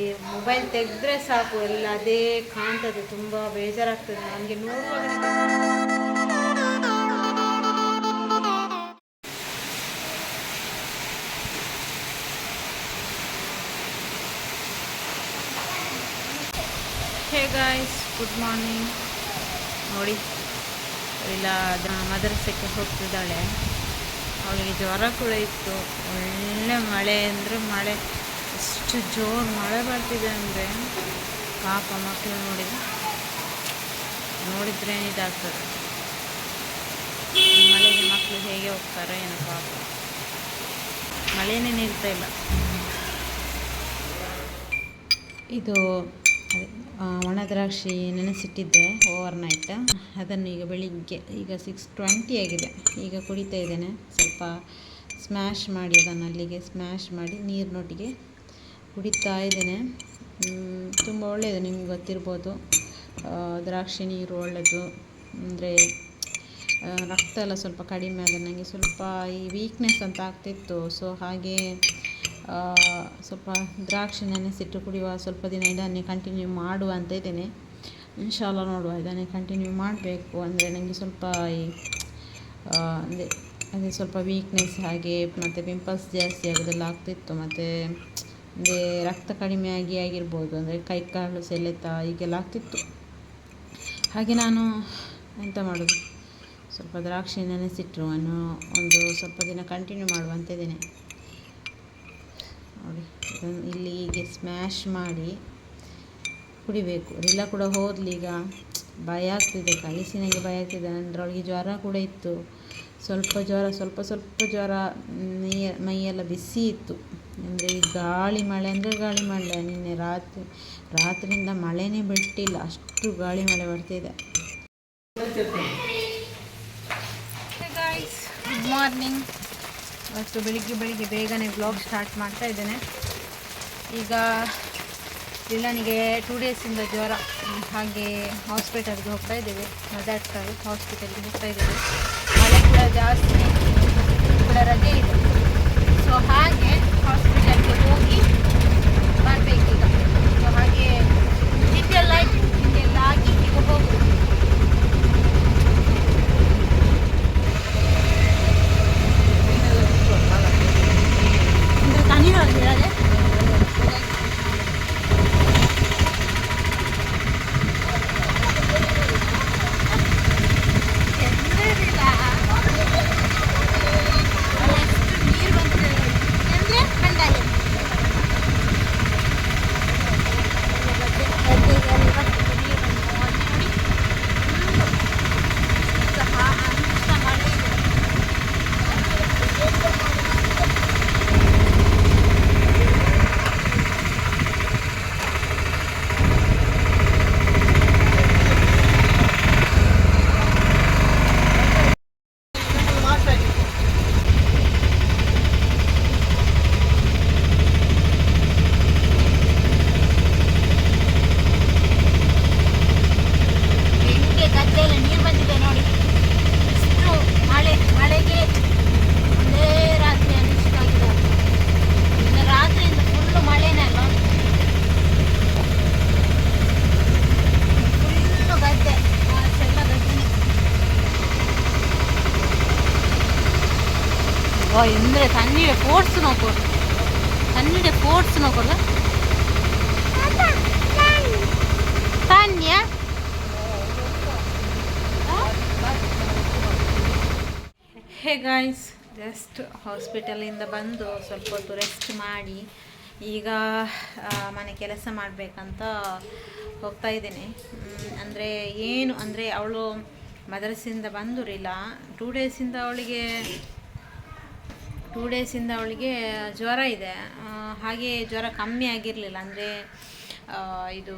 ಈ ಮೊಬೈಲ್ ತೆಗೆದ್ರೆ ಸಾಕು, ಎಲ್ಲ ಅದೇ ಕಾಣ್ತದೆ, ತುಂಬ ಬೇಜಾರಾಗ್ತದೆ ನನಗೆ ನೋಡುವಾಗ ಗಾಯ್ಸ್ ಗುಡ್ ಮಾರ್ನಿಂಗ್ ನೋಡಿ, ಇಲ್ಲ ಮದರಸಕ್ಕೆ ಹೋಗ್ತಿದ್ದಾಳೆ. ಅವಳಿಗೆ ಜ್ವರ ಕೂಡ ಇತ್ತು. ಒಳ್ಳೆ ಮಳೆ ಅಂದರೆ ಮಳೆ. ಎಷ್ಟು ಜೋರು ಮಳೆ ಬರ್ತಿದೆ ಅಂದರೆ ಪಾಪ ಮಕ್ಕಳು ನೋಡಿ. ನೋಡಿದ್ರೆ ಇದಾಗ್ತದೆ ಮಳೆಗೆ ಮಕ್ಕಳು ಹೇಗೆ ಹೋಗ್ತಾರೆ ಏನೋ ಪಾಪ. ಮಳೆನೇ ನಿಲ್ತಾ ಇಲ್ಲ. ಇದು ಒಣದ್ರಾಕ್ಷಿ ಒಣ ದ್ರಾಕ್ಷಿ ನೆನೆಸಿಟ್ಟಿದ್ದೆ ಓವರ್ ನೈಟ್ ಅದನ್ನು ಈಗ ಬೆಳಿಗ್ಗೆ, ಈಗ ಸಿಕ್ಸ್ ಟ್ವೆಂಟಿ ಆಗಿದೆ. ಈಗ ಕುಡಿತಾ ಇದ್ದೇನೆ. ಸ್ವಲ್ಪ ಸ್ಮ್ಯಾಶ್ ಮಾಡಿ ಅದನ್ನು ಅಲ್ಲಿಗೆ ಸ್ಮ್ಯಾಶ್ ಮಾಡಿ ನೀರಿನೊಟ್ಟಿಗೆ ಕುಡಿತಾ ಇದ್ದೇನೆ. ತುಂಬ ಒಳ್ಳೆಯದು ನಿಮ್ಗೆ ಗೊತ್ತಿರ್ಬೋದು. ದ್ರಾಕ್ಷಿ ನೀರು ಒಳ್ಳೆಯದು ಅಂದರೆ ರಕ್ತ ಎಲ್ಲ ಸ್ವಲ್ಪ ಕಡಿಮೆ ಆದರೆ ನನಗೆ ಸ್ವಲ್ಪ ಈ ವೀಕ್ನೆಸ್ ಅಂತ ಆಗ್ತಿತ್ತು. ಸೊ ಹಾಗೆ ಸ್ವಲ್ಪ ದ್ರಾಕ್ಷಿ ನೆನೆಸಿಟ್ಟು ಕುಡಿಯುವ ಸ್ವಲ್ಪ ದಿನ ಇದನ್ನೇ ಕಂಟಿನ್ಯೂ ಮಾಡುವ ಅಂತ ಇದ್ದೇನೆ. ಇನ್ಶಾಲ ನೋಡುವ, ಇದನ್ನೇ ಕಂಟಿನ್ಯೂ ಮಾಡಬೇಕು. ಅಂದರೆ ನನಗೆ ಸ್ವಲ್ಪ ಈ ಅಂದರೆ, ಅದೇ ಸ್ವಲ್ಪ ವೀಕ್ನೆಸ್ ಹಾಗೆ ಮತ್ತು ಪಿಂಪಲ್ಸ್ ಜಾಸ್ತಿ ಆಗೋದೆಲ್ಲ ಆಗ್ತಿತ್ತು. ಮತ್ತು ಅಂದರೆ ರಕ್ತ ಆಗಿ ಆಗಿರ್ಬೋದು, ಅಂದರೆ ಕೈ ಕಾಲು ಸೆಳೆತ ಹೀಗೆಲ್ಲ ಆಗ್ತಿತ್ತು. ಹಾಗೆ ನಾನು ಎಂತ ಮಾಡೋದು? ಸ್ವಲ್ಪ ದ್ರಾಕ್ಷಿ ನೆನೆಸಿಟ್ಟರು ಅನ್ನು ಒಂದು ಸ್ವಲ್ಪ ದಿನ ಕಂಟಿನ್ಯೂ ಮಾಡುವಂತ ಇದ್ದೇನೆ. ನೋಡಿ, ಇದನ್ನು ಇಲ್ಲಿ ಹೀಗೆ ಸ್ಮ್ಯಾಶ್ ಮಾಡಿ ಕುಡಿಬೇಕು. ಇಲ್ಲ ಕೂಡ ಹೋದ್ಲಿ ಈಗ ಭಯ ಆಗ್ತಿದೆ, ಕಲಿಸಿನಾಗೆ ಭಯ ಆಗ್ತಿದೆ. ಅಂದರೆ ಅವಳಿಗೆ ಜ್ವರ ಕೂಡ ಇತ್ತು. ಸ್ವಲ್ಪ ಜ್ವರ, ಸ್ವಲ್ಪ ಸ್ವಲ್ಪ ಜ್ವರ ಮೈಯ ಮೈಯೆಲ್ಲ ಬಿಸಿ ಇತ್ತು. ಅಂದರೆ ಈ ಗಾಳಿ ಮಳೆ, ಅಂದರೆ ಗಾಳಿ ಮಳೆ? ನಿನ್ನೆ ರಾತ್ರಿ, ರಾತ್ರಿಯಿಂದ ಮಳೆನೇ ಬಿಟ್ಟಿಲ್ಲ. ಅಷ್ಟು ಗಾಳಿ ಮಳೆ ಬರ್ತಿದೆ. ಗುಡ್ ಮಾರ್ನಿಂಗ್ ಅಷ್ಟು ಬೆಳಿಗ್ಗೆ ಬೆಳಿಗ್ಗೆ ಬೇಗನೆ ಬ್ಲಾಗ್ ಸ್ಟಾರ್ಟ್ ಮಾಡ್ತಾ ಇದ್ದೇನೆ. ಈಗ ಇಲ್ಲನಿಗೆ ಟೂ ಡೇಸಿಂದ ಜ್ವರ. ಹಾಗೆ ಹಾಸ್ಪಿಟಲ್ಗೆ ಹೋಗ್ತಾ ಇದ್ದೇವೆ. ಮದಾಡ್ತಾರೆ ಹಾಸ್ಪಿಟಲ್ಗೆ ಹೋಗ್ತಾ ಇದ್ದೇವೆ. ಮಳೆ ಕೂಡ ಜಾಸ್ತಿ ಕೂಡ ರಜೆ ಇದೆ. ಸೊ ಹಾಗೆ ಹಾಸ್ಪಿಟಲ್ಗೆ ಹೋಗಿ ಬರಬೇಕೀಗ ಸೊ ಹಾಗೆ ಆಗಿ ಡೀಟೇಲ್ ಆಗಿ ಈಗ ಹೋಗುದು ಅಂದ್ರೆ ಇರೋದೆ ಹೆಂಗೆ ಗದ್ದೆಯಲ್ಲಿ ನೀರು ಬಂದಿದೆ ನೋಡಿ ಇಷ್ಟು ಮಳೆ ಮಳೆಗೆ ಒಂದೇ ರಾತ್ರಿ ಅನಿಷ್ಟ ಆಗಿದೆ ಇನ್ನು ರಾತ್ರಿಯಿಂದ ಫುಲ್ಲು ಮಳೆನೇ ಅಲ್ಲ ಫುಲ್ಲು ಗದ್ದೆ ಆಚೆಲ್ಲ ಗದ್ದೆನೆ ಓ ತಣ್ಣೀರೆ ಫೋರ್ಸ್ ನೋಕೋದು ತಣ್ಣೀರೆ ಫೋರ್ಸ್ ನೋಕೋದ ತನ್ಯ? ಹೇ ಗಾಯ್ಸ್ ಜಸ್ಟ್ ಹಾಸ್ಪಿಟಲಿಂದ ಬಂದು ಸ್ವಲ್ಪ ಹೊತ್ತು ರೆಸ್ಟ್ ಮಾಡಿ, ಈಗ ಮನೆ ಕೆಲಸ ಮಾಡಬೇಕಂತ ಹೋಗ್ತಾ ಅಂದರೆ ಏನು, ಅಂದರೆ ಅವಳು ಮದ್ರಸಿಂದ ಬಂದಿರಲಿಲ್ಲ. ಟೂ ಡೇಸಿಂದ ಅವಳಿಗೆ ಟೂ ಡೇಸಿಂದ ಅವಳಿಗೆ ಜ್ವರ ಇದೆ. ಹಾಗೆ ಜ್ವರ ಕಮ್ಮಿ ಆಗಿರಲಿಲ್ಲ. ಅಂದರೆ ಇದು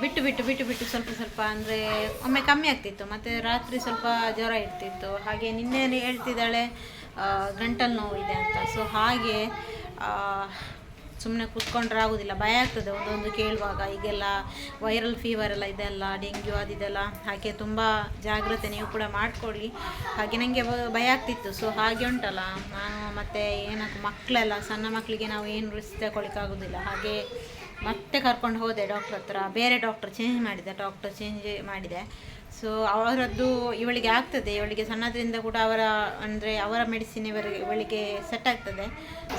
ಬಿಟ್ಟು ಬಿಟ್ಟು ಬಿಟ್ಟು ಬಿಟ್ಟು ಸ್ವಲ್ಪ ಸ್ವಲ್ಪ ಅಂದರೆ ಒಮ್ಮೆ ಕಮ್ಮಿ ಆಗ್ತಿತ್ತು. ಮತ್ತು ರಾತ್ರಿ ಸ್ವಲ್ಪ ಜ್ವರ ಇರ್ತಿತ್ತು. ಹಾಗೆ ನಿನ್ನೆ ಹೇಳ್ತಿದ್ದಾಳೆ ಗಂಟಲು ನೋವು ಇದೆ ಅಂತ. ಸೊ ಹಾಗೆ ಸುಮ್ಮನೆ ಕೂತ್ಕೊಂಡ್ರೆ ಆಗೋದಿಲ್ಲ, ಭಯ ಆಗ್ತದೆ ಒಂದೊಂದು ಕೇಳುವಾಗ, ಈಗೆಲ್ಲ ವೈರಲ್ ಫೀವರ್ ಎಲ್ಲ ಇದೆಲ್ಲ, ಡೆಂಗ್ಯೂ ಅದಿದೆಲ್ಲ ಹಾಗೆ ತುಂಬ ಜಾಗ್ರತೆ ನೀವು ಕೂಡ ಮಾಡಿಕೊಳ್ಳಿ ಹಾಗೆ ನನಗೆ ಭಯ ಆಗ್ತಿತ್ತು ಸೊ ಹಾಗೆ ಉಂಟಲ್ಲ, ನಾನು ಮತ್ತು ಏನಕ್ಕೆ ಮಕ್ಕಳೆಲ್ಲ ಸಣ್ಣ ಮಕ್ಕಳಿಗೆ ನಾವು ಏನು ರಿಸ್ಕ್ ತಗೊಳ್ಳಿಕ್ಕಾಗೋದಿಲ್ಲ ಹಾಗೆ ಮತ್ತೆ ಕರ್ಕೊಂಡು ಹೋದೆ ಡಾಕ್ಟ್ರ್ ಹತ್ರ, ಬೇರೆ ಡಾಕ್ಟ್ರ್ ಚೇಂಜ್ ಮಾಡಿದೆ ಡಾಕ್ಟರ್ ಚೇಂಜ್ ಮಾಡಿದೆ. ಸೊ ಅವರದ್ದು ಇವಳಿಗೆ ಆಗ್ತದೆ. ಇವಳಿಗೆ ಸಣ್ಣದ್ರಿಂದ ಕೂಡ ಅವರ, ಅಂದರೆ ಅವರ ಮೆಡಿಸಿನ್ ಇವರಿಗೆ ಇವಳಿಗೆ ಸೆಟ್ ಆಗ್ತದೆ.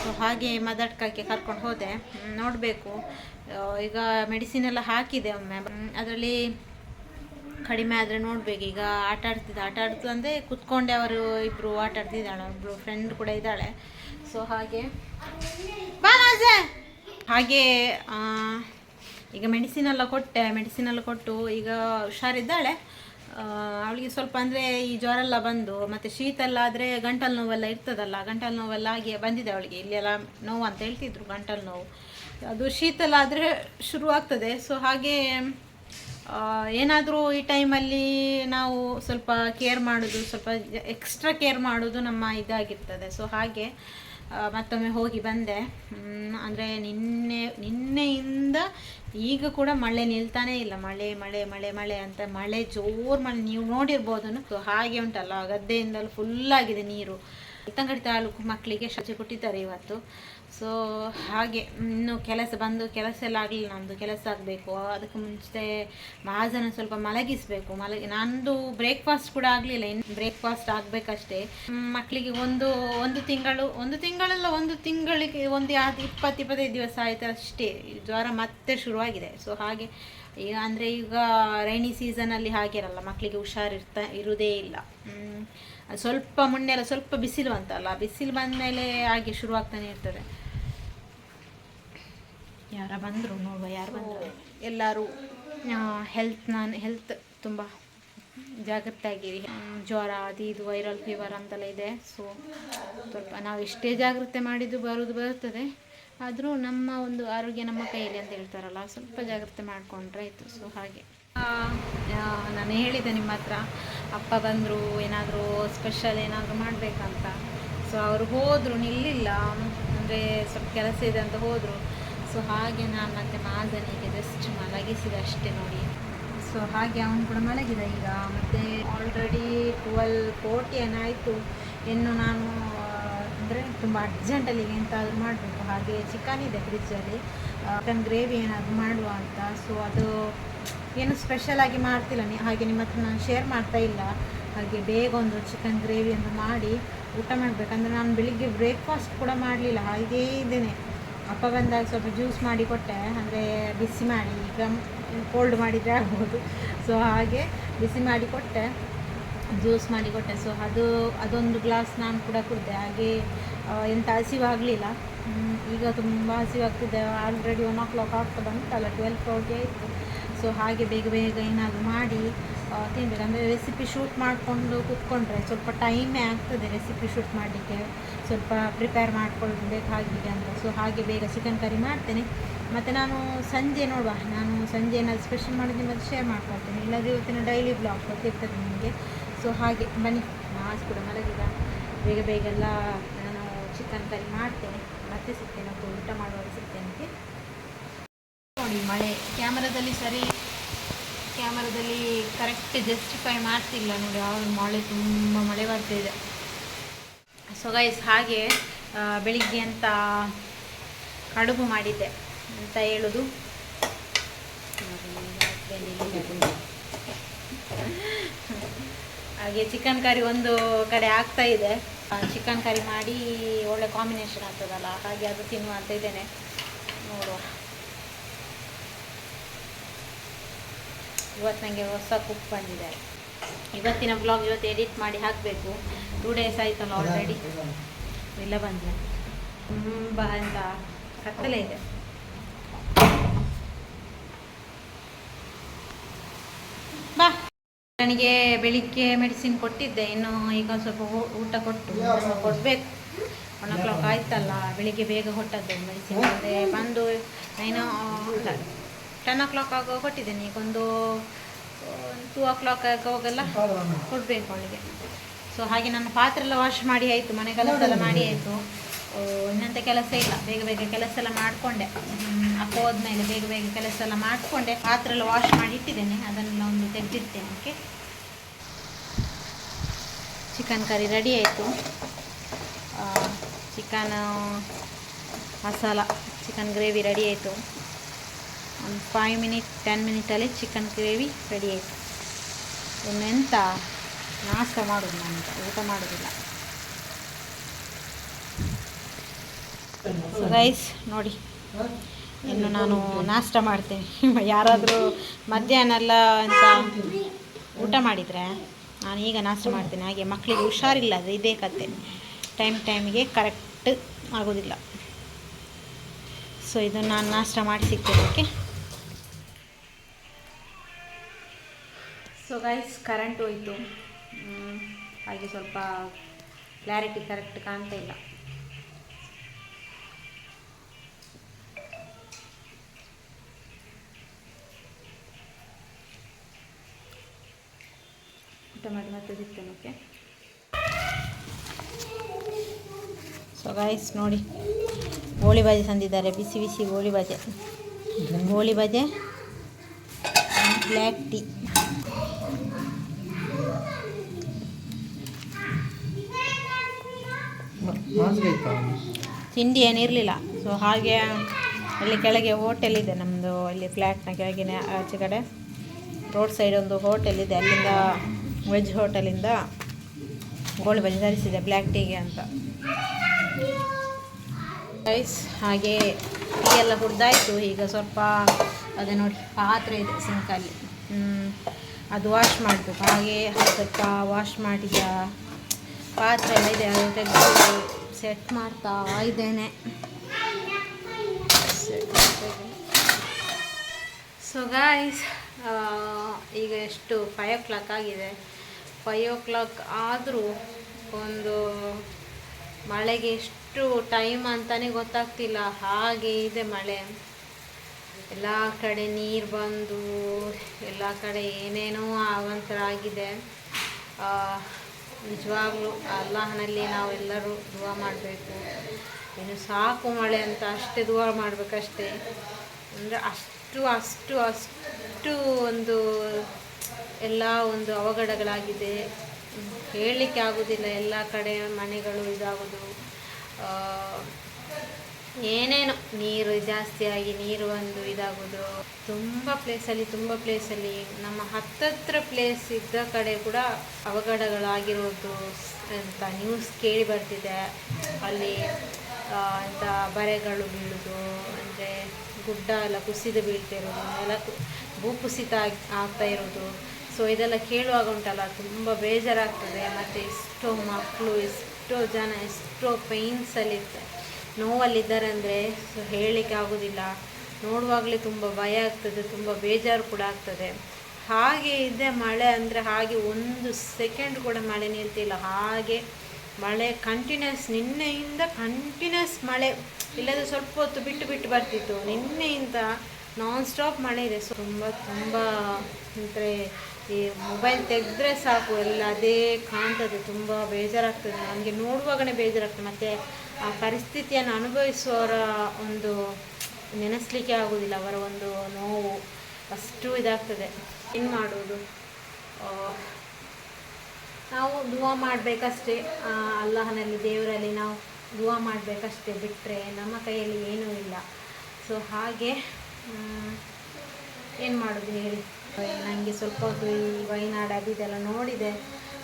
ಸೊ ಹಾಗೆ ಮದಡ್ಕಕ್ಕೆ ಕರ್ಕೊಂಡು ಹೋದೆ. ನೋಡಬೇಕು. ಈಗ ಮೆಡಿಸಿನ್ ಎಲ್ಲ ಹಾಕಿದೆ ಒಮ್ಮೆ. ಅದರಲ್ಲಿ ಕಡಿಮೆ ಆದರೆ ನೋಡಬೇಕು. ಈಗ ಆಟ ಆಡ್ತಿದ್ದೆ, ಆಟ ಆಡ್ತು ಅಂದರೆ ಕುತ್ಕೊಂಡೆ ಅವರು ಇಬ್ಬರು ಆಟ ಆಡ್ತಿದ್ದಾಳೆ. ಒಬ್ಬರು ಫ್ರೆಂಡ್ ಕೂಡ ಇದ್ದಾಳೆ. ಸೊ ಹಾಗೆ. ಹಾಗೆ ಈಗ ಮೆಡಿಸಿನ್ ಎಲ್ಲ ಕೊಟ್ಟೆ. ಮೆಡಿಸಿನ್ ಎಲ್ಲ ಕೊಟ್ಟು ಈಗ ಹುಷಾರಿದ್ದಾಳೆ. ಅವಳಿಗೆ ಸ್ವಲ್ಪ ಅಂದರೆ ಈ ಜ್ವರ ಎಲ್ಲ ಬಂದು, ಮತ್ತು ಶೀತ ಎಲ್ಲ ಆದರೆ ಗಂಟಲು ನೋವೆಲ್ಲ ಇರ್ತದಲ್ಲ, ಗಂಟಲು ನೋವೆಲ್ಲ ಆಗಿ ಬಂದಿದೆ ಅವಳಿಗೆ. ಇಲ್ಲೆಲ್ಲ ನೋವು ಅಂತ ಹೇಳ್ತಿದ್ರು, ಗಂಟಲು ನೋವು. ಅದು ಶೀತ ಎಲ್ಲ ಆದರೆ ಶುರು ಆಗ್ತದೆ. ಸೊ ಹಾಗೆ ಏನಾದರೂ ಈ ಟೈಮಲ್ಲಿ ನಾವು ಸ್ವಲ್ಪ ಕೇರ್ ಮಾಡೋದು, ಸ್ವಲ್ಪ ಎಕ್ಸ್ಟ್ರಾ ಕೇರ್ ಮಾಡೋದು ನಮ್ಮ ಇದಾಗಿರ್ತದೆ. ಸೊ ಹಾಗೆ ಮತ್ತೊಮ್ಮೆ ಹೋಗಿ ಬಂದೆ. ಅಂದರೆ ನಿನ್ನೆ, ನಿನ್ನೆಯಿಂದ ಈಗ ಕೂಡ ಮಳೆ ನಿಲ್ತಾನೇ ಇಲ್ಲ. ಮಳೆ ಮಳೆ ಮಳೆ ಮಳೆ ಅಂತ ಮಳೆ ಜೋರು ಮಳೆ. ನೀವು ನೋಡಿರ್ಬೋದು ಹಾಗೆ ಉಂಟಲ್ಲ. ಗದ್ದೆಯಿಂದಲೂ ಫುಲ್ಲಾಗಿದೆ ನೀರು. ಇತ್ತಂಗಡಿ ತಾಲೂಕು ಮಕ್ಕಳಿಗೆ ಶಚಿ ಕೊಟ್ಟಿದ್ದಾರೆ ಇವತ್ತು. ಸೊ ಹಾಗೆ, ಇನ್ನು ಕೆಲಸ ಬಂದು ಕೆಲಸ ಎಲ್ಲ ಆಗಲಿಲ್ಲ ನಮ್ಮದು ಕೆಲಸ ಆಗಬೇಕು. ಅದಕ್ಕೆ ಮುಂಚೆ ಮಹಾಜನ ಸ್ವಲ್ಪ ಮಲಗಿಸಬೇಕು. ಮಲಗಿ ನಂದು ಬ್ರೇಕ್ಫಾಸ್ಟ್ ಕೂಡ ಆಗಲಿಲ್ಲ. ಇನ್ನು ಬ್ರೇಕ್ಫಾಸ್ಟ್ ಆಗಬೇಕಷ್ಟೇ. ಮಕ್ಕಳಿಗೆ ಒಂದು ಒಂದು ತಿಂಗಳು, ಒಂದು ತಿಂಗಳಲ್ಲ, ಒಂದು ತಿಂಗಳಿಗೆ ಒಂದು ಇಪ್ಪತ್ತು, ಇಪ್ಪತ್ತೈದು ದಿವಸ ಆಯಿತು ಅಷ್ಟೇ. ಜ್ವರ ಮತ್ತೆ ಶುರುವಾಗಿದೆ. ಸೊ ಹಾಗೆ ಈಗ ಅಂದರೆ ಈಗ ರೈನಿ ಸೀಸನಲ್ಲಿ ಹಾಗೆ ಇರಲ್ಲ ಮಕ್ಕಳಿಗೆ ಹುಷಾರಿರ್ತಾ ಇರುವುದೇ ಇಲ್ಲ. ಸ್ವಲ್ಪ ಮುನ್ನೆಲ್ಲ ಸ್ವಲ್ಪ ಬಿಸಿಲು ಅಂತಲ್ಲ ಬಿಸಿಲು ಬಂದಮೇಲೆ ಹಾಗೆ ಶುರುವಾಗ್ತಾನೆ ಇರ್ತದೆ. ಯಾರ ಬಂದರು ನೋಡುವ ಯಾರು ಬಂದರು. ಎಲ್ಲರೂ ಹೆಲ್ತ್ ನಾನು ಹೆಲ್ತ್ ತುಂಬ ಜಾಗ್ರತೆ ಆಗಿರಿ ಜ್ವರ ಅದು ಇದು ವೈರಲ್ ಫೀವರ್ ಅಂತೆಲ್ಲ ಇದೆ. ಸೊ ಸ್ವಲ್ಪ ನಾವು ಎಷ್ಟೇ ಜಾಗ್ರತೆ ಮಾಡಿದ್ದು ಬರೋದು ಬರುತ್ತದೆ ಆದರೂ ನಮ್ಮ ಒಂದು ಆರೋಗ್ಯ ನಮ್ಮ ಕೈಯಲ್ಲಿ ಅಂತ ಹೇಳ್ತಾರಲ್ಲ ಸ್ವಲ್ಪ ಜಾಗ್ರತೆ ಮಾಡಿಕೊಂಡ್ರೆ ಆಯಿತು. ಸೊ ಹಾಗೆ. ನಾನು ಹೇಳಿದೆ ನಿಮ್ಮ ಹತ್ರ ಅಪ್ಪ ಬಂದರು ಏನಾದರೂ ಸ್ಪೆಷಲ್ ಏನಾದರೂ ಮಾಡಬೇಕಂತ. ಸೊ ಅವರು ಹೋದರು ನಿಲ್ಲಿಲ್ಲ. ಅಂದರೆ ಸ್ವಲ್ಪ ಕೆಲಸ ಇದೆ ಅಂತ ಹೋದರು. ಸೊ ಹಾಗೆ ನಾನು ಮತ್ತೆ ಮಾದನಿಗೆ ಜಸ್ಟ್ ಮಲಗಿಸಿದೆ ಅಷ್ಟೇ ನೋಡಿ. ಸೊ ಹಾಗೆ ಅವನು ಕೂಡ ಮಲಗಿದ ಈಗ. ಮತ್ತು ಆಲ್ರೆಡಿ ಟ್ವೆಲ್ ಫೋರ್ಟಿ ಏನಾಯಿತು ಇನ್ನು ನಾನು ಅಂದರೆ ತುಂಬ ಅರ್ಜೆಂಟಲ್ಲಿ ಎಂತಾದರೂ ಮಾಡಬೇಕು. ಹಾಗೆ ಚಿಕನ್ ಇದೆ ಫ್ರಿಜ್ಜಲ್ಲಿ ಚಿಕನ್ ಗ್ರೇವಿ ಏನಾದರೂ ಮಾಡುವ ಅಂತ. ಸೊ ಅದು ಏನು ಸ್ಪೆಷಲಾಗಿ ಮಾಡ್ತಿಲ್ಲ. ನೀ, ಹಾಗೆ ನಿಮ್ಮ ಹತ್ರ ನಾನು ಶೇರ್ ಮಾಡ್ತಾ ಇಲ್ಲ. ಹಾಗೆ ಬೇಗ ಒಂದು ಚಿಕನ್ ಗ್ರೇವಿಯನ್ನು ಮಾಡಿ ಊಟ ಮಾಡಬೇಕಂದ್ರೆ ನಾನು ಬೆಳಿಗ್ಗೆ ಬ್ರೇಕ್ಫಾಸ್ಟ್ ಕೂಡ ಮಾಡಲಿಲ್ಲ. ಹಾಗೇ ಇದ್ದೇನೆ. ಅಪ್ಪ ಬಂದಾಗ ಸ್ವಲ್ಪ ಜ್ಯೂಸ್ ಮಾಡಿ ಕೊಟ್ಟೆ, ಅಂದರೆ ಬಿಸಿ ಮಾಡಿ ಈಗ ಕೋಲ್ಡ್ ಮಾಡಿದರೆ ಆಗ್ಬೋದು. ಸೊ ಹಾಗೆ ಬಿಸಿ ಮಾಡಿ ಕೊಟ್ಟೆ, ಜ್ಯೂಸ್ ಮಾಡಿ ಕೊಟ್ಟೆ. ಸೊ ಅದು, ಅದೊಂದು ಗ್ಲಾಸ್ ನಾನು ಕೂಡ ಕುಡಿದೆ. ಹಾಗೆ ಎಂಥ ಹಸಿವಾಗಲಿಲ್ಲ. ಈಗ ತುಂಬ ಹಸಿವಾಗ್ತಿದೆ. ಆಲ್ರೆಡಿ ಒನ್ ಓ ಕ್ಲಾಕ್ ಆಗ್ತಾ ಬಂತಲ್ಲ ಟ್ವೆಲ್ ಫೋರ್ಟಿ ಆಯಿತು. ಸೊ ಹಾಗೆ ಬೇಗ ಬೇಗ ಏನಾದರೂ ಮಾಡಿ ತಿನ್ಬೇಕು. ಅಂದರೆ ರೆಸಿಪಿ ಶೂಟ್ ಮಾಡಿಕೊಂಡು ಕೂತ್ಕೊಂಡ್ರೆ ಸ್ವಲ್ಪ ಟೈಮೇ ಆಗ್ತದೆ ರೆಸಿಪಿ ಶೂಟ್ ಮಾಡಲಿಕ್ಕೆ. ಸ್ವಲ್ಪ ಪ್ರಿಪೇರ್ ಮಾಡ್ಕೊಳ್ಬೇಕು ಹಾಗೆ ಅಂತ. ಸೊ ಹಾಗೆ ಬೇಗ ಚಿಕನ್ ಕರಿ ಮಾಡ್ತೇನೆ. ಮತ್ತು ನಾನು ಸಂಜೆ ನೋಡುವ. ನಾನು ಸಂಜೆ ಏನಾದ್ರು ಸ್ಪೆಷಲ್ ಮಾಡಿದ್ರೆ ಮತ್ತೆ ಶೇರ್ ಮಾಡ್ಕೊಳ್ತೇನೆ. ಇಲ್ಲದೇ ಇವತ್ತಿನ ಡೈಲಿ ಬ್ಲಾಗ್ ಗೊತ್ತಿರ್ತದೆ ನಿಮಗೆ. ಸೊ ಹಾಗೆ ಬನ್ನಿ. ಮಾಸ್ ಕೂಡ ಮಲಗಿದ. ಬೇಗ ಬೇಗ ಎಲ್ಲ ನಾನು ಚಿಕನ್ ಕರಿ ಮಾಡ್ತೇನೆ. ಮತ್ತೆ ಸಿಗ್ತೇನೆ. ಮತ್ತು ಊಟ ಮಾಡುವಾಗ ಸಿಗ್ತೇನೆ ನೋಡಿ, ಮಳೆ. ಕ್ಯಾಮರಾದಲ್ಲಿ ಸರಿ, ಕ್ಯಾಮರಾದಲ್ಲಿ ಕರೆಕ್ಟ್ ಜಸ್ಟಿಫೈ ಮಾಡ್ತಿಲ್ಲ ನೋಡಿ. ಅವ್ರ ಮಳೆ ತುಂಬ ಮಳೆ ಬರ್ತಾ ಇದೆ ಸೊ ಗೈಸ್ ಹಾಗೆ ಬೆಳಿಗ್ಗೆ ಅಂತ ಕಡುಬು ಮಾಡಿದ್ದೆ ಅಂತ ಹೇಳೋದು. ಹಾಗೆ ಚಿಕನ್ ಕರಿ ಒಂದು ಕಡೆ ಆಗ್ತಾ ಇದೆ. ಚಿಕನ್ ಕರಿ ಮಾಡಿ ಒಳ್ಳೆ ಕಾಂಬಿನೇಷನ್ ಆಗ್ತದಲ್ಲ, ಹಾಗೆ ಅದು ತಿನ್ನುವ ಅಂತ ಇದ್ದೇನೆ. ನೋಡುವ. ಇವತ್ತು ನನಗೆ ಹೊಸ ಕುಕ್ ಬಂದಿದೆ. ಇವತ್ತಿನ ಬ್ಲಾಗ್ ಇವತ್ತು ಎಡಿಟ್ ಮಾಡಿ ಹಾಕಬೇಕು. ಟೂ ಡೇಸ್ ಆಯ್ತಲ್ಲ ಆಲ್ರೆಡಿ ಇಲ್ಲ ಬಂದ್ರೆ. ತುಂಬ ಅಂತ ಕತ್ತಲೆ ಇದೆ. ಬಾ. ನನಗೆ ಬೆಳಿಗ್ಗೆ ಮೆಡಿಸಿನ್ ಕೊಟ್ಟಿದ್ದೆ. ಇನ್ನು ಈಗ ಸ್ವಲ್ಪ ಊಟ ಕೊಟ್ಟು ಕೊಡಬೇಕು. ಒನ್ ಓ ಕ್ಲಾಕ್ ಆಯ್ತಲ್ಲ, ಬೆಳಿಗ್ಗೆ ಬೇಗ ಹೊಟ್ಟದ್ದು ಮೆಡಿಸಿನ್ ಬಂದು ನೈನ್ ಟೆನ್ ಓ ಕ್ಲಾಕ್ ಆಗೋ ಕೊಟ್ಟಿದ್ದೇನೆ. ಈಗ ಒಂದು ಟೂ ಓ ಕ್ಲಾಕ್ ಆಗೋಗೆಲ್ಲ ಕೊಡಬೇಕು ಅವಳಿಗೆ. ಸೊ ಹಾಗೆ ನನ್ನ ಪಾತ್ರೆ ಎಲ್ಲ ವಾಶ್ ಮಾಡಿ ಆಯಿತು, ಮನೆ ಕೆಲಸ ಎಲ್ಲ ಮಾಡಿ ಆಯಿತು. ಇನ್ನಂಥ ಕೆಲಸ ಇಲ್ಲ, ಬೇಗ ಬೇಗ ಕೆಲಸ ಎಲ್ಲ ಮಾಡಿಕೊಂಡೆ. ಅಪ್ಪ ಹೋದ್ಮೇಲೆ ಬೇಗ ಬೇಗ ಕೆಲಸ ಎಲ್ಲ ಮಾಡಿಕೊಂಡೆ, ಪಾತ್ರೆ ಎಲ್ಲ ವಾಶ್ ಮಾಡಿ ಇಟ್ಟಿದ್ದೇನೆ, ಅದನ್ನೆಲ್ಲ ಒಂದು ತೆಗೆದಿರ್ತೇನೆ ಓಕೆ ಚಿಕನ್ ಕರಿ ರೆಡಿ ಆಯಿತು. Chicken masala chicken gravy ready ಆಯಿತು. ಒಂದು ಫೈವ್ ಮಿನಿಟ್ ಟೆನ್ ಮಿನಿಟಲ್ಲಿ ಚಿಕನ್ ಗ್ರೇವಿ ರೆಡಿ ಆಯಿತು. ಇನ್ನೆಂತ ನಾಷ್ಟ ಮಾಡೋದು ನಾನು ಊಟ ಮಾಡೋದಿಲ್ಲ. ರೈಸ್ ನೋಡಿ, ಇನ್ನು ನಾನು ನಾಷ್ಟ ಮಾಡ್ತೇನೆ. ಯಾರಾದರೂ ಮಧ್ಯಾಹ್ನ ಎಲ್ಲ ಅಂತ ಊಟ ಮಾಡಿದರೆ ನಾನು ಈಗ ನಾಷ್ಟ ಮಾಡ್ತೇನೆ. ಹಾಗೆ ಮಕ್ಕಳಿಗೆ ಹುಷಾರಿಲ್ಲ, ಅದು ಇದೇ ಕತೆ. ಟೈಮ್ ಟೈಮಿಗೆ ಕರೆಕ್ಟ್ ಆಗೋದಿಲ್ಲ. ಸೊ ಇದನ್ನು ನಾನು ನಾಷ್ಟ ಮಾಡಿ ಸಿಗ್ತೇನೆ ಸೊ ಗೈಸ್ ಕರೆಂಟ್ ಹೋಯಿತು. ಹಾಗೆ ಸ್ವಲ್ಪ ಕ್ಲಾರಿಟಿ ಕರೆಕ್ಟ್ ಕಾಣ್ತಾ ಇಲ್ಲ. ಊಟ ಮಾಡಿ ಮತ್ತೆ ಸಿಗ್ತೇನೆ ಓಕೆ ಸೊ ಗೈಸ್ ನೋಡಿ. ಗೋಳಿ ಬಾಜೆ ತಂದಿದ್ದಾರೆ. ಬಿಸಿ ಬಿಸಿ ಗೋಳಿ ಬಾಜೆ. ಗೋಳಿ ಬಾಜೆ ಬ್ಲ್ಯಾಕ್ ಟೀ ತಿಂಡಿ ಏನಿರಲಿಲ್ಲ ಸೊ ಹಾಗೆ ಅಲ್ಲಿ ಕೆಳಗೆ ಹೋಟೆಲ್ ಇದೆ ನಮ್ಮದು ಇಲ್ಲಿ ಫ್ಲ್ಯಾಟ್ನ ಕೆಳಗಿನ ಆಚೆ ಕಡೆ. ರೋಡ್ ಸೈಡ್ ಒಂದು ಹೋಟೆಲ್ ಇದೆ, ಅಲ್ಲಿಂದ ವೆಜ್ ಹೋಟೆಲಿಂದ ಗೋಳಿ ಬಜ್ಜಿ ತರಿಸಿದೆ ಬ್ಲ್ಯಾಕ್ ಟೀಗೆ ಅಂತ. ರೈಸ್ ಹಾಗೆ ಟೀ ಎಲ್ಲ ಹುರಿದಾಯಿತು ಈಗ ಸ್ವಲ್ಪ ಅದೇ ನೋಡಿ, ಪಾತ್ರೆ ಇದೆ ಸಿಂಕಲ್ಲಿ. ಅದು ವಾಶ್ ಮಾಡಬೇಕು. ಹಾಗೆ ಸ್ವಲ್ಪ ವಾಶ್ ಮಾಡಿದ ಪಾತ್ರೆ ಎಲ್ಲ ಇದೆ, ಅದು ತೆಗೆದು ಸೆಟ್ ಮಾಡ್ತಾ ಇದ್ದೇನೆ. ಸೊ ಗಾಯ್ಸ್ ಈಗ ಎಷ್ಟು ಫೈವ್ ಓ ಕ್ಲಾಕ್ ಆಗಿದೆ. ಫೈವ್ ಓ ಕ್ಲಾಕ್ ಆದರೂ ಒಂದು ಮಳೆಗೆ ಎಷ್ಟು ಟೈಮ್ ಅಂತಲೇ ಗೊತ್ತಾಗ್ತಿಲ್ಲ. ಹಾಗೆ ಇದೆ ಮಳೆ. ಎಲ್ಲ ಕಡೆ ನೀರು ಬಂದು, ಎಲ್ಲ ಕಡೆ ಏನೇನೋ ಆವಂತರ ಆಗಿದೆ. ನಿಜವಾಗ್ಲೂ ಅಲ್ಲಾಹನಲ್ಲಿ ನಾವೆಲ್ಲರೂ ದುವ ಮಾಡಬೇಕು. ಇನ್ನು ಸಾಕು ಮಳೆ ಅಂತ ಅಷ್ಟೇ ದುವ ಮಾಡಬೇಕಷ್ಟೇ. ಅಂದರೆ ಅಷ್ಟು ಅಷ್ಟು ಅಷ್ಟು ಒಂದು ಎಲ್ಲ ಒಂದು ಅವಘಡಗಳಾಗಿದೆ. ಹೇಳಲಿಕ್ಕೆ ಆಗೋದಿಲ್ಲ ಎಲ್ಲ ಕಡೆ ಮನೆಗಳು ಇದಾಗೋದು. ಏನೇನೋ, ನೀರು ಜಾಸ್ತಿಯಾಗಿ ನೀರು ಒಂದು ಇದಾಗೋದು ತುಂಬ ಪ್ಲೇಸಲ್ಲಿ ತುಂಬ ಪ್ಲೇಸಲ್ಲಿ ನಮ್ಮ ಹತ್ತತ್ರ ಪ್ಲೇಸ್ ಇದ್ದ ಕಡೆ ಕೂಡ ಅವಘಡಗಳಾಗಿರೋದು ಅಂತ ನ್ಯೂಸ್ ಕೇಳಿ ಬರ್ತಿದೆ. ಅಲ್ಲಿ ಅಂತ ಬರೆಗಳು ಬೀಳೋದು ಅಂದರೆ ಗುಡ್ಡ ಎಲ್ಲ ಕುಸಿದು ಬೀಳ್ತಿರೋದು, ಎಲ್ಲ ಭೂ ಭೂಕುಸಿತ ಆಗಿ, ಆಗ್ತಾ ಇರೋದು. ಸೊ ಇದೆಲ್ಲ ಕೇಳುವಾಗ ಉಂಟಲ್ಲ, ತುಂಬ ಬೇಜಾರಾಗ್ತದೆ. ಮತ್ತು ಎಷ್ಟೋ ಮಕ್ಕಳು ಎಷ್ಟೋ ಜನ, ಎಷ್ಟೋ ಪೇಯ್ನ್ಸಲ್ಲಿ ನೋವಲ್ಲಿದ್ದಾರೆ ಅಂದರೆ ಸೊ ಹೇಳಲಿಕ್ಕೆ ಆಗೋದಿಲ್ಲ. ನೋಡುವಾಗಲೇ ತುಂಬ ಭಯ ಆಗ್ತದೆ, ತುಂಬ ಬೇಜಾರು ಕೂಡ ಆಗ್ತದೆ. ಹಾಗೆ ಇದೆ ಮಳೆ ಅಂದರೆ ಹಾಗೆ ಒಂದು ಸೆಕೆಂಡ್ ಕೂಡ ಮಳೆ ನಿಲ್ತಿಲ್ಲ. ಹಾಗೆ ಮಳೆ ಕಂಟಿನ್ಯೂಸ್ ನಿನ್ನೆಯಿಂದ ಕಂಟಿನ್ಯೂಸ್ ಮಳೆ. ಇಲ್ಲದೆ ಸ್ವಲ್ಪ ಹೊತ್ತು ಬಿಟ್ಟು ಬಿಟ್ಟು ಬರ್ತಿತ್ತು. ನಿನ್ನೆಯಿಂದ ನಾನ್ ಸ್ಟಾಪ್ ಮಳೆ ಇದೆ. ಸೊ ತುಂಬ ತುಂಬ ಅಂದರೆ ಈ ಮೊಬೈಲ್ ತೆಗೆದ್ರೆ ಸಾಕು. ಎಲ್ಲ ಅದೇ ಕಾಣ್ತದೆ. ತುಂಬ ಬೇಜಾರಾಗ್ತದೆ. ನನಗೆ ನೋಡುವಾಗಲೇ ಬೇಜಾರಾಗ್ತದೆ. ಮತ್ತು ಆ ಪರಿಸ್ಥಿತಿಯನ್ನು ಅನುಭವಿಸುವವರ ಒಂದು ನೆನೆಸ್ಲಿಕ್ಕೆ ಆಗೋದಿಲ್ಲ ಅವರ ಒಂದು ನೋವು ಅಷ್ಟು ಇದಾಗ್ತದೆ. ಏನು ಮಾಡೋದು ಆ, ನಾವು ದುವಾ ಮಾಡಬೇಕಷ್ಟೇ. ಅಲ್ಲಾಹನಲ್ಲಿ ದೇವರಲ್ಲಿ ನಾವು ದುವಾ ಮಾಡಬೇಕಷ್ಟೇ ಬಿಟ್ಟರೆ ನಮ್ಮ ಕೈಯಲ್ಲಿ ಏನೂ ಇಲ್ಲ. ಸೊ ಹಾಗೆ ಏನು ಮಾಡೋದು ಹೇಳಿ? ನನಗೆ ಸ್ವಲ್ಪ ಹೊತ್ತು ಈ ವೈನಾಡ್ ಇದೆಲ್ಲ ನೋಡಿದೆ.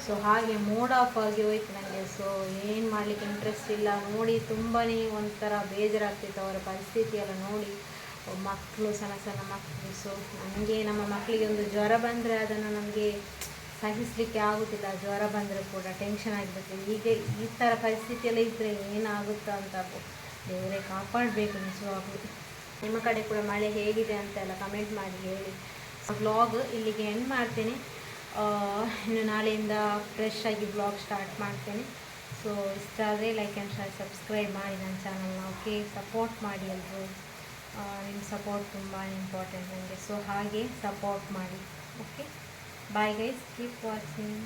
ಸೊ ಹಾಗೆ ಮೂಡ್ ಆಫ್ ಆಗಿ ಹೋಯ್ತು ನನಗೆ ಸೊ ಏನು ಮಾಡಲಿಕ್ಕೆ ಇಂಟ್ರೆಸ್ಟ್ ಇಲ್ಲ. ನೋಡಿ ತುಂಬಾ ಒಂಥರ ಬೇಜಾರಾಗ್ತಿತ್ತು ಅವರ ಪರಿಸ್ಥಿತಿಯೆಲ್ಲ ನೋಡಿ. ಮಕ್ಕಳು ಸಣ್ಣ ಸಣ್ಣ ಮಕ್ಕಳು ಸೊ ನನಗೆ, ನಮ್ಮ ಮಕ್ಕಳಿಗೆ ಒಂದು ಜ್ವರ ಬಂದರೆ ಅದನ್ನು ನಮಗೆ ಸಹಿಸಲಿಕ್ಕೆ ಆಗುತ್ತಿಲ್ಲ. ಜ್ವರ ಬಂದರೆ ಕೂಡ ಟೆನ್ಷನ್ ಆಗಿಬಿಡುತ್ತೆ. ಈಗ ಈ ಥರ ಪರಿಸ್ಥಿತಿಯೆಲ್ಲ ಇದ್ದರೆ ಏನಾಗುತ್ತೋ ಅಂತ ದೇವರೇ ಕಾಪಾಡಬೇಕು ನಿಜವಾಗ್ಲೂ. ನಿಮ್ಮ ಕಡೆ ಕೂಡ ಮಳೆ ಹೇಗಿದೆ ಅಂತೆಲ್ಲ ಕಮೆಂಟ್ ಮಾಡಿ ಹೇಳಿ. ಬ್ಲಾಗ್ ಇಲ್ಲಿಗೆ ಎಂಡ್ ಮಾಡ್ತೇನೆ. ಇನ್ನು ನಾಳೆಯಿಂದ ಫ್ರೆಶ್ ಆಗಿ ಬ್ಲಾಗ್ ಸ್ಟಾರ್ಟ್ ಮಾಡ್ತೇನೆ. ಸೊ ಇಷ್ಟ ಆದರೆ ಲೈಕ್ ಆ್ಯಂಡ್ ಶೇರ್ ಸಬ್ಸ್ಕ್ರೈಬ್ ಮಾಡಿ ನನ್ನ ಚಾನಲ್ನ ಓಕೆ ಸಪೋರ್ಟ್ ಮಾಡಿ ಎಲ್ಲರೂ ನಿಮ್ಮ ಸಪೋರ್ಟ್ ತುಂಬ ಇಂಪಾರ್ಟೆಂಟ್ ನನಗೆ ಸೊ ಹಾಗೆ ಸಪೋರ್ಟ್ ಮಾಡಿ okay bye guys keep watching